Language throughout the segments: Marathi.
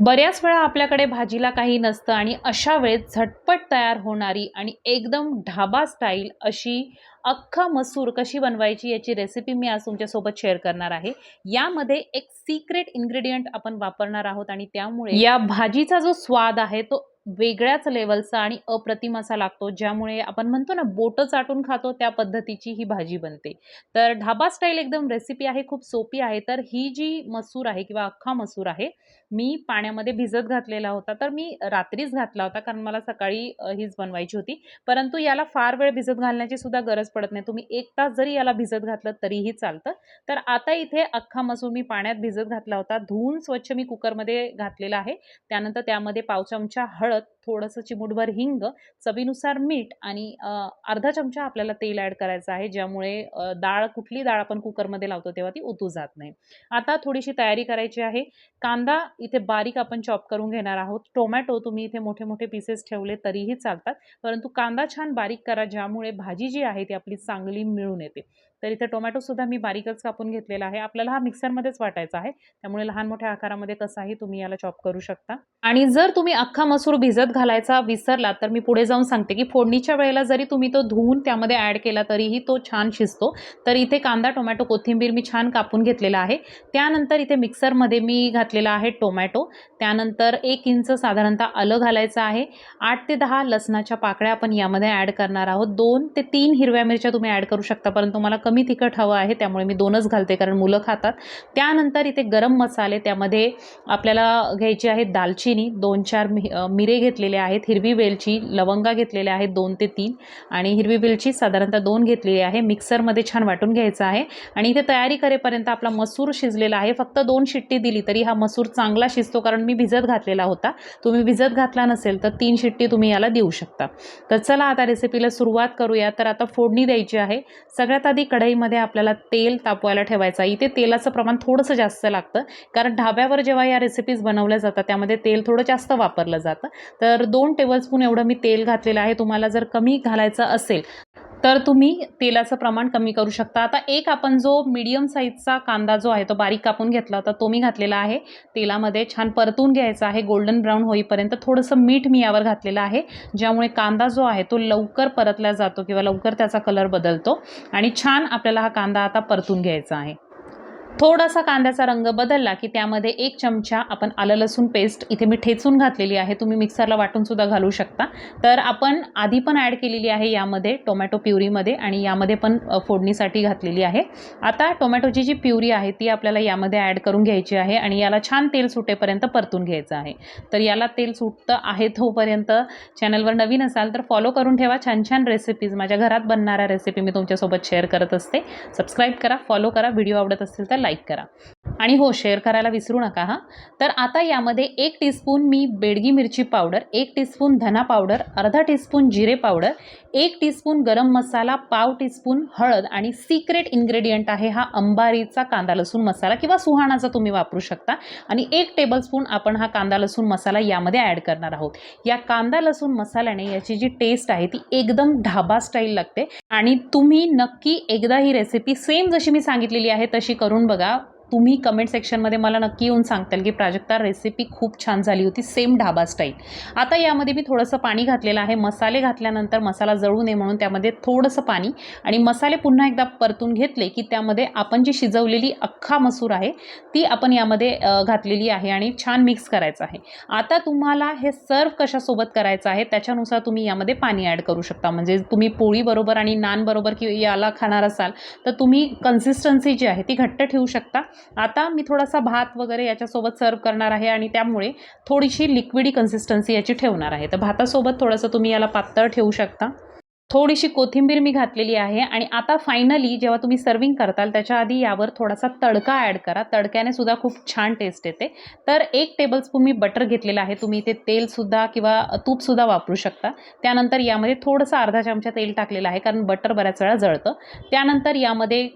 बऱ्याच वेळा आपल्याकडे भाजीला काही नसतं आणि अशा वेळेत झटपट तयार होणारी आणि एकदम ढाबा स्टाईल अशी अख्खा मसूर कशी बनवायची याची रेसिपी मी आज तुमच्यासोबत शेअर करणार आहे. यामध्ये एक सिक्रेट इन्ग्रेडियंट आपण वापरणार आहोत आणि त्यामुळे या भाजीचा जो स्वाद आहे तो वेगळ्याच लेवलचा आणि अप्रतिम असा लागतो ज्यामुळे आपण म्हणतो ना बोटं चाटून खातो त्या पद्धतीची ही भाजी बनते. तर ढाबा स्टाईल एकदम रेसिपी आहे खूप सोपी आहे. तर ही जी मसूर आहे किंवा अख्खा मसूर आहे मी पाण्यामध्ये भिजत घातलेला होता. तर मी रात्रीच घातला होता कारण मला सकाळी हीच बनवायची होती. परंतु याला फार वेळ भिजत घालण्याची सुद्धा गरज पडत नाही. तुम्ही एक तास जरी याला भिजत घातलं तरीही चालतं. तर आता इथे अख्खा मसूर मी पाण्यात भिजत घातला होता. धुवून स्वच्छ मी कुकरमध्ये घातलेला आहे. त्यानंतर त्यामध्ये पाव चमचा हळद थोडंसं चिमूटभर हिंग चवीनुसार मीठ आणि अर्धा चमचा आपल्याला तेल ॲड करायचं आहे ज्यामुळे डाळ कुठली डाळ आपण कुकरमध्ये लावतो तेव्हा ती उतू जात नाही. आता थोडीशी तयारी करायची आहे. कांदा इथे बारीक आपण चॉप करून घेणार आहोत. टोमॅटो तुम्ही इथे मोठे मोठे पीसेस ठेवले तरीही चालतात. परंतु कांदा छान बारीक करा ज्यामुळे भाजी जी आहे ती आपली चांगली मिळून येते. तर इथे टोमॅटोसुद्धा मी बारीकच कापून घेतलेला आहे. आपल्याला हा मिक्सरमध्येच वाटायचा आहे. त्यामुळे लहान मोठ्या आकारामध्ये कसाही तुम्ही याला चॉप करू शकता. आणि जर तुम्ही अख्खा मसूर भिजत घालायचा विसरलात तर मी पुढे जाऊन सांगते की फोडणीच्या वेळेला जरी तुम्ही तो धुवून त्यामध्ये ॲड केला तरीही तो छान शिजतो. तर इथे कांदा टोमॅटो कोथिंबीर मी छान कापून घेतलेला आहे. त्यानंतर इथे मिक्सरमध्ये मी घातलेला आहे टोमॅटो त्यानंतर एक इंच साधारणतः आलं घालायचं आहे. आठ ते दहा लसणाच्या पाकळ्या आपण यामध्ये ॲड करणार आहोत. दोन ते तीन हिरव्या मिरच्या तुम्ही ॲड करू शकता परंतु मला कमी तिखट हवं आहे त्यामुळे मी दोनच घालते कारण मुलं खातात. त्यानंतर इथे गरम मसाले त्यामध्ये आपल्याला घ्यायची आहे दालचिनी दोन चार मि मिरे घेतलेले आहेत हिरवी वेलची लवंगा घेतलेल्या आहेत दोन ते तीन आणि हिरवी वेलची साधारणतः दोन घेतलेली आहे. मिक्सरमध्ये छान वाटून घ्यायचं आहे आणि इथे तयारी करेपर्यंत आपला मसूर शिजलेला आहे. फक्त दोन शिट्टी दिली तरी हा मसूर चांगला शिजतो कारण मी भिजत घातलेला होता. तुम्ही भिजत घातला नसेल तर तीन शिट्टी तुम्ही याला देऊ शकता. तर चला आता रेसिपीला सुरुवात करूया. तर आता फोडणी द्यायची आहे. सगळ्यात आधी कढईमध्ये आपल्याला तेल तापवायला ठेवायचं आहे. इथे तेलाचं प्रमाण थोडंसं जास्त लागतं. कारण ढाब्यावर जेव्हा या रेसिपीज बनवल्या जातात त्यामध्ये तेल थोडं जास्त वापरलं जातं. तर दोन टेबलस्पून एवढं मी तेल घातलेलं आहे. तुम्हाला जर कमी घालायचं असेल तर तुम्ही तेलाचं प्रमाण कमी करू शकता. आता एक आपण जो मीडियम साईजचा कांदा जो आहे तो बारीक कापून घेतला होता तो मी घातलेला आहे. तेलामध्ये छान परतून घ्यायचा आहे. गोल्डन ब्राऊन होईपर्यंत थोडंसं मीठ मी यावर घातलेलं आहे. ज्यामुळे कांदा जो आहे तो लवकर परतला जातो किंवा लवकर त्याचा कलर बदलतो. आणि छान आपल्याला हा कांदा आता परतून घ्यायचा आहे. थोडासा कांद्याचा रंग बदलला की त्यामध्ये एक चमचा आपण आलं लसूण पेस्ट इथे मी ठेचून घातलेली आहे. तुम्ही मिक्सरला वाटून सुद्धा घालू शकता. तर आपण आधी पण ॲड केलेली आहे यामध्ये टोमॅटो प्युरीमध्ये आणि यामध्ये पण फोडणीसाठी घातलेली आहे. आता टोमॅटोची जी प्युरी आहे ती आपल्याला यामध्ये ॲड करून घ्यायची आहे आणि याला छान तेल सुटेपर्यंत परतून घ्यायचं आहे. तर याला तेल सुटतं आहे तोपर्यंत चॅनलवर नवीन असाल तर फॉलो करून ठेवा. छान छान रेसिपीज माझ्या घरात बनणाऱ्या रेसिपी मी तुमच्यासोबत शेअर करत असते. सबस्क्राईब करा फॉलो करा. व्हिडिओ आवडत असतील तर लाईक करा. आणि हो शेअर करायला विसरू नका हां. तर आता यामध्ये एक टीस्पून मी बेडगी मिरची पावडर एक टीस्पून धना पावडर अर्धा टीस्पून जिरे पावडर एक टीस्पून गरम मसाला पाव टीस्पून हळद आणि सिक्रेट इन्ग्रेडियंट आहे हा अंबारीचा कांदा लसूण मसाला किंवा सुहाणाचा तुम्ही वापरू शकता. आणि एक टेबलस्पून आपण हा कांदा लसूण मसाला यामध्ये ॲड करणार आहोत. या कांदा लसूण मसाल्याने याची जी टेस्ट आहे ती एकदम ढाबा स्टाईल लागते. आणि तुम्ही नक्की एकदा ही रेसिपी सेम जशी मी सांगितलेली आहे तशी करून बघा. तुम्ही कमेंट सेक्शनमध्ये मला नक्की येऊन सांगताल की प्राजक्ता रेसिपी खूप छान झाली होती सेम ढाबा स्टाईल आता यामध्ये मी थोडंसं पाणी घातलेलं आहे. मसाले घातल्यानंतर मसाला जळू नये म्हणून त्यामध्ये थोडंसं पाणी आणि मसाले पुन्हा एकदा परतून घेतले की त्यामध्ये आपण जी शिजवलेली अख्खा मसूर आहे ती आपण यामध्ये घातलेली आहे आणि छान मिक्स करायचं आहे. आता तुम्हाला हे सर्व कशासोबत करायचं आहे त्याच्यानुसार तुम्ही यामध्ये पाणी ॲड करू शकता. म्हणजे तुम्ही पोळीबरोबर आणि नानबरोबर किंवा याला खाणार असाल तर तुम्ही कन्सिस्टन्सी जी आहे ती घट्ट ठेवू शकता. आता मी थोडासा भात वगैरे याच्यासोबत सर्व करणार आहे आणि त्यामुळे थोडीशी लिक्विडी कन्सिस्टन्सी याची ठेवणार आहे. तर भातासोबत थोडंसं तुम्ही याला पातळ ठेवू शकता. थोडीशी कोथिंबीर मी घातलेली आहे आणि आता फायनली जेव्हा तुम्ही सर्विंग करताल त्याच्या आधी यावर थोडासा तडका ॲड करा. तडक्याने सुद्धा खूप छान टेस्ट येते. तर एक टेबलस्पून मी बटर घेतलेलं आहे. तुम्ही इथे तेलसुद्धा किंवा तूपसुद्धा वापरू शकता. त्यानंतर यामध्ये थोडंसं अर्धा चमचा तेल टाकलेलं आहे कारण बटर बऱ्याच वेळा जळतं. त्यानंतर यामध्ये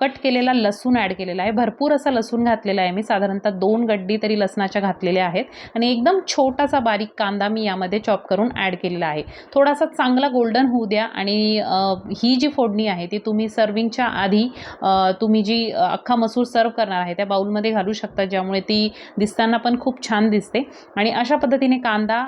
कट केलेला लसूण ॲड केलेला आहे. भरपूर असा लसूण घातलेला आहे मी. साधारणतः दोन गड्डी तरी लसणाच्या घातलेल्या आहेत. आणि एकदम छोटासा बारीक कांदा मी यामध्ये चॉप करून ॲड केलेला आहे. थोडासा चांगला गोल्डन होऊ द्या आणि ही जी फोडणी आहे ती तुम्ही सर्विंगच्या आधी तुम्ही जी अख्खा मसूर सर्व करणार आहे त्या बाउलमध्ये घालू शकता ज्यामुळे ती दिसताना पण खूप छान दिसते. आणि अशा पद्धतीने कांदा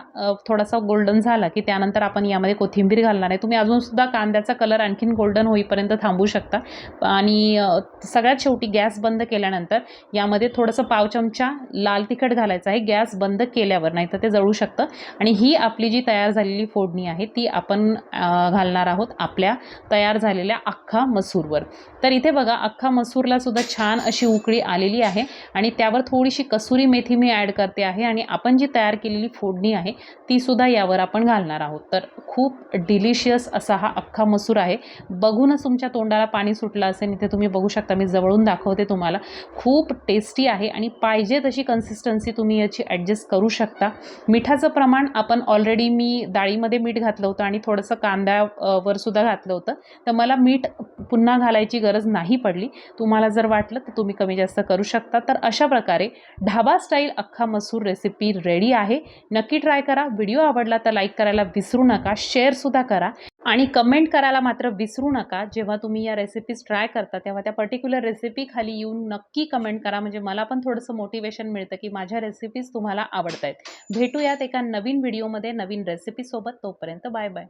थोडासा गोल्डन झाला की त्यानंतर आपण यामध्ये कोथिंबीर घालणार आहे. तुम्ही अजूनसुद्धा कांद्याचा कलर आणखीन गोल्डन होईपर्यंत थांबू शकता. आणि सगळ्यात शेवटी गॅस बंद केल्यानंतर यामध्ये थोडंसं पाव चमचा लाल तिखट घालायचं आहे. गॅस बंद केल्यावर नाही तर ते जळू शकतं. आणि ही आपली जी तयार झालेली फोडणी आहे ती आपण घालणार आहोत आपल्या तयार झालेल्या अख्खा मसूरवर. तर इथे बघा अख्खा मसूरला सुद्धा छान अशी उकळी आलेली आहे आणि त्यावर थोडीशी कसुरी मेथी मी ॲड करते आहे आणि आपण जी तयार केलेली फोडणी आहे ती सुद्धा यावर आपण घालणार आहोत. तर खूप डिलिशियस असा हा अख्खा मसूर आहे. बघूनच तुमच्या तोंडाला पाणी सुटलं असेल इथे तुम्ही बघू शकता मी जवळून दाखवते तुम्हाला. खूप टेस्टी आहे आणि पाहिजे तशी कन्सिस्टन्सी तुम्ही याची ॲडजस्ट करू शकता. मिठाचं प्रमाण आपण ऑलरेडी मी डाळीमध्ये मीठ घातलं होतं आणि थोडंसं कांदा वर सुद्धा घातलं होतं. तर मला मीठ पुन्हा घालायची गरज नाही पडली. तुम्हाला जर वाटलं तर तुम्ही कमी जास्त करू शकता. तर अशा प्रकारे ढाबा स्टाईल अख्खा मसूर रेसिपी रेडी आहे. नक्की ट्राय करा. व्हिडिओ आवडला तर लाईक करायला विसरू नका. शेअरसुद्धा करा. आणि कमेंट करायला मात्र विसरू नका. जेव्हा तुम्ही या रेसिपीज ट्राय करता तेव्हा त्या पर्टिक्युलर रेसिपी खाली येऊन नक्की कमेंट करा. म्हणजे मला पण थोडंसं मोटिवेशन मिळतं की माझ्या रेसिपीज तुम्हाला आवडत आहेत भेटूयात एका नवीन व्हिडिओमध्ये नवीन रेसिपीसोबत तोपर्यंत बाय बाय